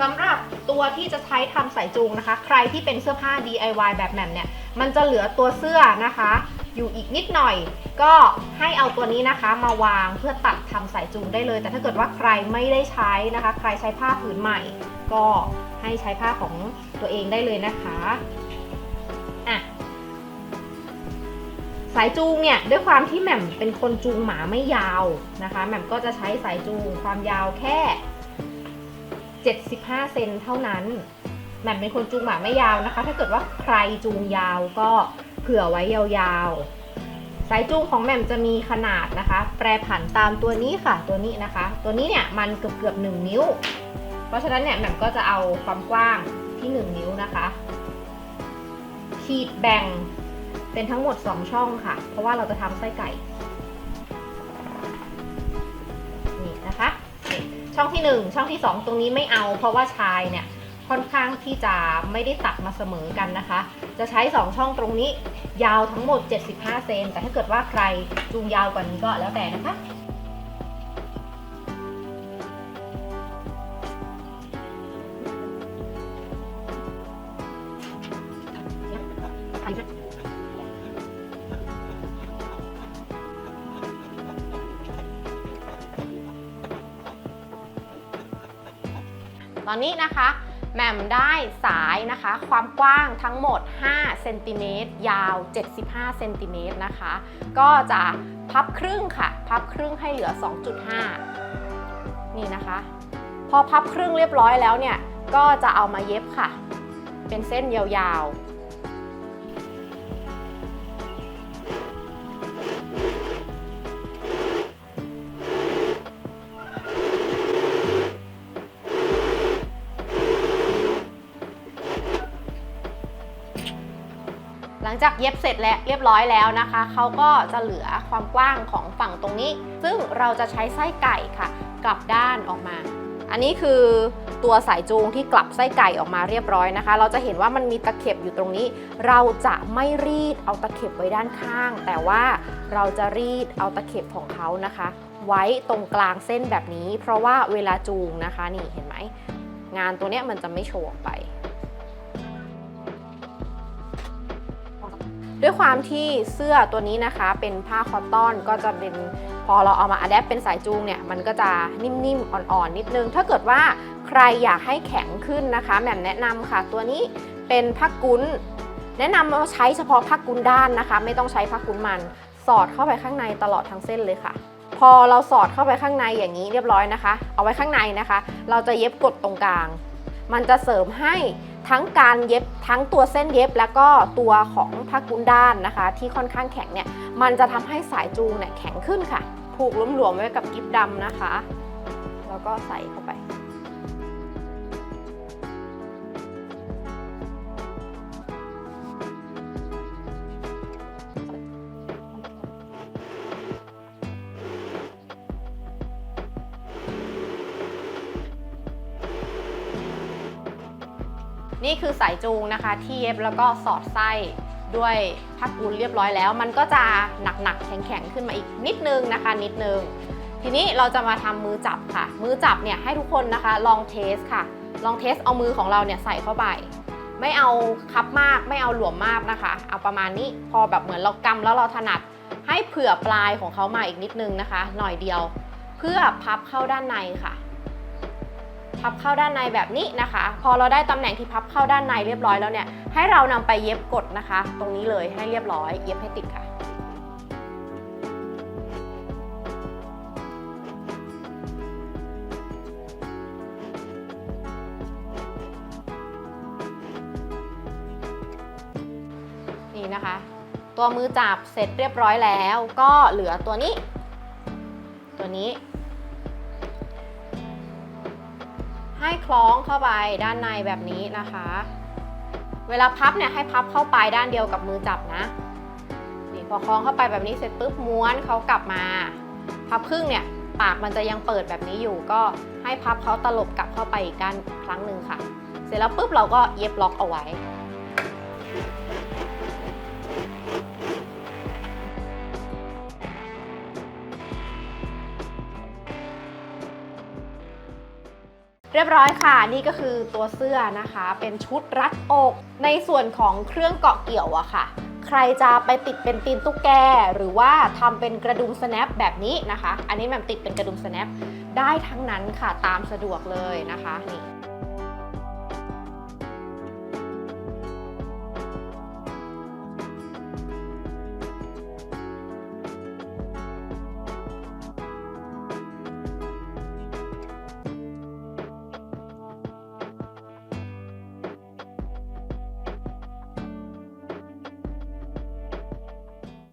สำหรับตัวที่จะใช้ทำสายจูงนะคะ ใครที่เป็นเสื้อผ้า DIY แบบแหม่มเนี่ย มันจะเหลือตัวเสื้อนะคะ อยู่อีกนิดหน่อย ก็ให้เอาตัวนี้นะคะ มาวางเพื่อตัดทำสายจูงได้เลย แต่ถ้าเกิดว่าใครไม่ได้ใช้นะคะ ใครใช้ผ้าผืนใหม่ ก็ให้ใช้ผ้าของตัวเองได้เลยนะคะอะสายจูงเนี่ยด้วยความที่แหม่มเป็นคนจูงหมาไม่ยาวนะคะ แหม่มก็จะใช้สายจูงความยาวแค่ 75 เซนเท่านั้นแหม่มเป็นคนจูงหมาไม่ยาวนะคะ ถ้าเกิดว่าใครจูงยาวก็เผื่อไว้ยาวๆ สายจูงของแหม่มจะมีขนาดนะคะ แปรผันตามตัวนี้ค่ะ ตัวนี้นะคะ ตัวนี้เนี่ยมันเกือบเกือบๆ1นิ้ว เพราะฉะนั้นเนี่ยแหม่มก็จะเอาความกว้างที่ 1 นิ้วนะคะ ขีดแบ่งเป็นทั้งหมด 2 ช่องค่ะ เพราะว่าเราจะทำไส้ไก่ ช่องที่ 1 ช่องที่ 2 ตรงนี้ไม่เอา เพราะว่าชายเนี่ยค่อนข้างที่จะไม่ได้ตัดมาเสมอกันนะคะ จะใช้ 2 ช่องตรงนี้ยาวทั้งหมด 75 เซนแต่ถ้าเกิดว่าใครจูงยาวกว่านี้ก็แล้วแต่นะคะ ตอนนี้นะคะแหม่มได้สายนะคะ ความกว้างทั้งหมด 5 เซนติเมตร ยาว 75 เซนติเมตรนะคะ ก็จะพับครึ่งค่ะ พับครึ่งให้เหลือ 2.5 นี่นะคะ พอพับครึ่งเรียบร้อยแล้วเนี่ย ก็จะเอามาเย็บค่ะ เป็นเส้นยาวๆ งจากเย็บเสร็จแล้วเรียบร้อยแล้วนะคะเขาก็จะเหลือความกว้างของฝั่งตรงนี้ ซึ่งเราจะใช้ไส้ไก่ค่ะ กลับด้านออกมา อันนี้คือตัวสายจูงที่กลับไส้ไก่ออกมาเรียบร้อยนะคะ เราจะเห็นว่ามันมีตะเข็บอยู่ตรงนี้ เราจะไม่รีดเอาตะเข็บไว้ด้านข้าง แต่ว่าเราจะรีดเอาตะเข็บของเขานะคะ ไว้ตรงกลางเส้นแบบนี้ เพราะว่าเวลาจูงนะคะนี่เห็นไหมงานตัวเนี้ยมันจะไม่โชว์ออกไป ด้วยความที่เสื้อตัวนี้นะคะเป็นผ้าคอตตอนก็จะเป็นพอเราเอามาอัดแอปเป็นสายจูงเนี่ยมันก็จะนิ่มๆ อ่อนๆ นิดนึง ถ้าเกิดว่าใครอยากให้แข็งขึ้นนะคะแหม่มแนะนำค่ะ ตัวนี้เป็นผ้ากุ้น แนะนำว่าใช้เฉพาะผ้ากุ้นด้านนะคะ ไม่ต้องใช้ผ้ากุ้นมัน สอดเข้าไปข้างในตลอดทั้งเส้นเลยค่ะ พอเราสอดเข้าไปข้างในอย่างนี้เรียบร้อยนะคะ เอาไว้ข้างในนะคะ เราจะเย็บกดตรงกลาง มันจะเสริมให้ทั้งการเย็บทั้งตัวเส้นเย็บแล้วก็ตัวของผ้ากุ้นด้านนะคะ ที่ค่อนข้างแข็งเนี่ยมันจะทำให้สายจูงเนี่ยแข็งขึ้นค่ะ ผูกหลวมๆไว้กับกิ๊บดำนะคะ แล้วก็ใส่เข้าไป นี่คือสายจูงนะคะที่เย็บแล้วก็สอดไส้ด้วยผ้ากุนเรียบร้อยแล้ว มันก็จะหนักๆแข็งๆขึ้นมาอีกนิดนึงนะคะ นิดนึง ทีนี้เราจะมาทำมือจับค่ะ มือจับเนี่ยให้ทุกคนนะคะลองเทสค่ะ ลองเทสเอามือของเราเนี่ยใส่เข้าไป ไม่เอาคับมากไม่เอาหลวมมากนะคะ เอาประมาณนี้พอแบบเหมือนเรากำแล้วเราถนัดให้เผื่อปลายของเขามาอีกนิดนึงนะคะ หน่อยเดียว เพื่อพับเข้าด้านในค่ะ พับเข้าด้านในแบบนี้นะคะ พอเราได้ตำแหน่งที่พับเข้าด้านในเรียบร้อยแล้วเนี่ยให้เรานำไปเย็บกดนะคะ ตรงนี้เลยให้เรียบร้อย เย็บให้ติดค่ะนี่นะคะ ตัวมือจับเสร็จเรียบร้อยแล้ว ก็เหลือตัวนี้ ตัวนี้ ให้คล้องเข้าไปด้านในแบบนี้นะคะ เวลาพับเนี่ยให้พับเข้าไปด้านเดียวกับมือจับนะนี่พอคล้องเข้าไปแบบนี้เสร็จปุ๊บม้วนเขากลับมา พับครึ่งเนี่ยปากมันจะยังเปิดแบบนี้อยู่ก็ให้พับเขาตลบกลับเข้าไปอีกด้านครั้งหนึ่งค่ะ เสร็จแล้วปุ๊บเราก็เย็บล็อกเอาไว้ เรียบร้อยค่ะ นี่ก็คือตัวเสื้อนะคะ เป็นชุดรัดอก ในส่วนของเครื่องเกาะเกี่ยวอะค่ะ ใครจะไปติดเป็นตีนตุ๊กแก หรือว่าทำเป็นกระดุม snap แบบนี้นะคะ อันนี้แม่มติดเป็นกระดุม snap ได้ทั้งนั้นค่ะตามสะดวกเลยนะคะนี่